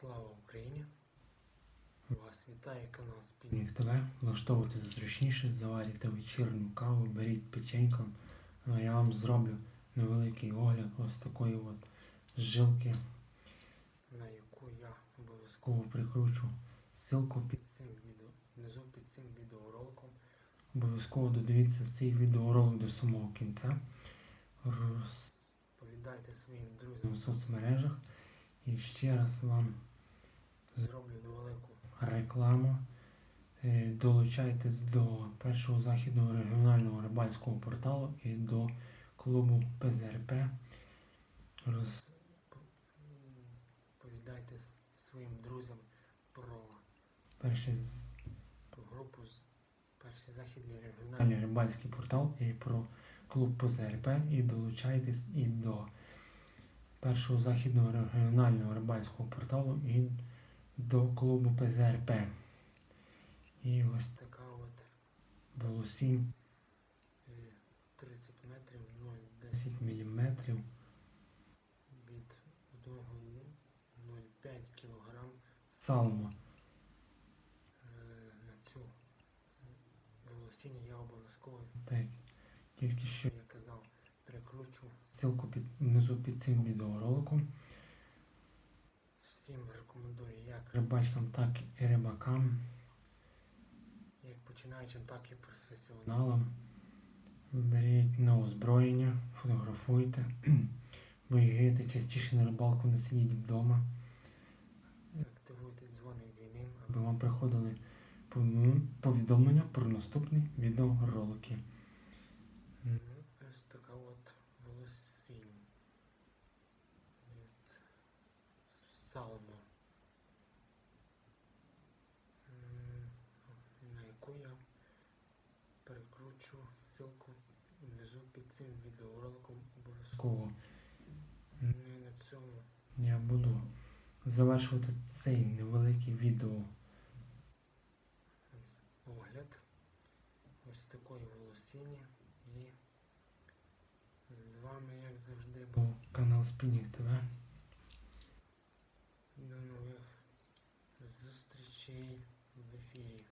Слава Україні! Вас вітає канал Спільник ТВ. Влаштовуйте зручніше, заварюйте вечірню каву, беріть печенько. Ну, я вам зроблю невеликий огляд ось такої от жилки, на яку я обов'язково прикручу ссылку під цим відео, внизу під цим відеороликом. Обов'язково додивіться цей відеоролик до самого кінця. Розповідайте своїм друзям в соцмережах. І ще раз вам зроблю невелику рекламу. Е, Долучайтесь до першого західного регіонального рибальського порталу і до клубу ПЗРП. Розповідайте своїм друзям про перший з- групу перший західний регіональний рибальський портал і про клуб ПЗРП і долучайтесь і до першого західного регіонального рибальського порталу і до клубу ПЗРП. І ось така от волосінь е, 30 метрів 0,10 міліметрів від 1,05 кг салма. Е, На цю е, волосіння я обов'язково, так тільки що я казав, прикручу ссылку під, внизу під цим відеороликом. Всім рекомендую як рибачкам, так і рибакам, як починаючим, так і професіоналам. Беріть на озброєння, фотографуйте, виїжджайте частіше на рибалку, не сидіть вдома. Активуйте дзвоник двійним, аби вам приходили повідомлення про наступні відеоролики. Така от волосінь від салму, М, на яку я перекручу ссылку внизу під цим відеороликом обов'язково. Ну на цьому. Я буду завершувати цей невеликий відео. Огляд ось такої волосіні і вами, як завжди, був канал Спінінг ТВ. До нових зустрічей в ефірі.